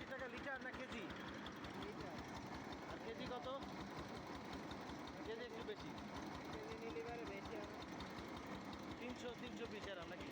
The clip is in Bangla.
আশি টাকা লিটার না কেজি? আর কেজি কত? কেজি একটু বেশি। তিনশো তিনশো পিস আর নাকি?